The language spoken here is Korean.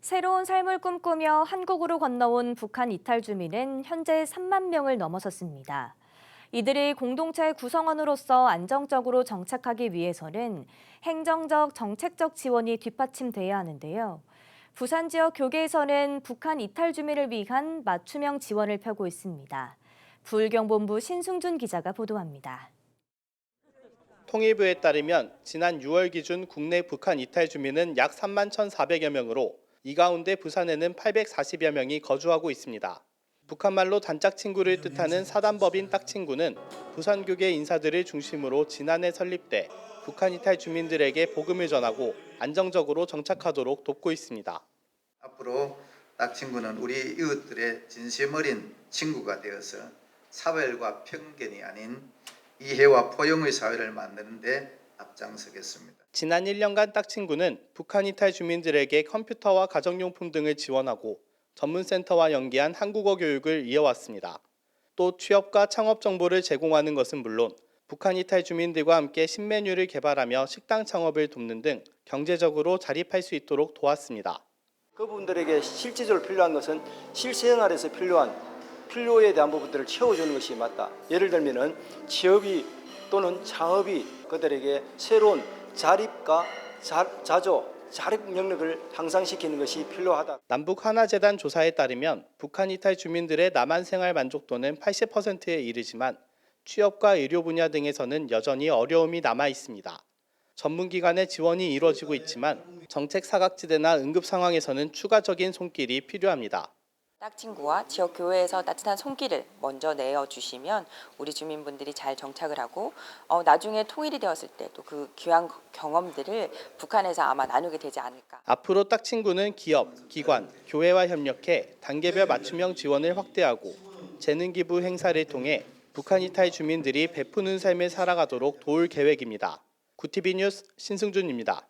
새로운 삶을 꿈꾸며 한국으로 건너온 북한 이탈 주민은 현재 3만 명을 넘어섰습니다. 이들이 공동체 구성원으로서 안정적으로 정착하기 위해서는 행정적, 정책적 지원이 뒷받침돼야 하는데요. 부산 지역 교계에서는 북한 이탈 주민을 위한 맞춤형 지원을 펴고 있습니다. 부울경본부 신승준 기자가 보도합니다. 통일부에 따르면 지난 6월 기준 국내 북한 이탈 주민은 약 3만 1,400여 명으로 이 가운데 부산에는 840여 명이 거주하고 있습니다. 북한말로 단짝 친구를 뜻하는 사단법인 딱친구는 부산교계 인사들을 중심으로 지난해 설립돼 북한 이탈 주민들에게 복음을 전하고 안정적으로 정착하도록 돕고 있습니다. 앞으로 딱 친구는 우리 이웃들의 진심 어린 친구가 되어서 차별과 편견이 아닌 이해와 포용의 사회를 만드는 데 앞장서겠습니다. 지난 1년간 딱친구는 북한 이탈 주민들에게 컴퓨터와 가정용품 등을 지원하고 전문센터와 연계한 한국어 교육을 이어왔습니다. 또 취업과 창업 정보를 제공하는 것은 물론 북한 이탈 주민들과 함께 신메뉴를 개발하며 식당 창업을 돕는 등 경제적으로 자립할 수 있도록 도왔습니다. 그분들에게 실질적으로 필요한 것은 실생활에서 필요한 필요에 대한 부분들을 채워주는 것이 맞다. 예를 들면은 취업이 또는 창업이 그들에게 새로운 자립과 자, 자조, 자립 능력을 향상시키는 것이 필요하다. 남북 하나재단 조사에 따르면 북한 이탈 주민들의 남한 생활 만족도는 80%에 이르지만 취업과 의료 분야 등에서는 여전히 어려움이 남아 있습니다. 전문기관의 지원이 이루어지고 있지만 정책 사각지대나 응급 상황에서는 추가적인 손길이 필요합니다. 딱 친구와 지역 교회에서 따뜻한 손길을 먼저 내어 주시면 우리 주민분들이 잘 정착을 하고 어, 나중에 통일이 되었을 때 또 그 귀한 경험들을 북한에서 아마 나누게 되지 않을까. 앞으로 딱 친구는 기업, 기관, 교회와 협력해 단계별 맞춤형 지원을 확대하고 재능 기부 행사를 통해 북한 이탈 주민들이 베푸는 삶을 살아가도록 도울 계획입니다. 구티비 뉴스 신승준입니다.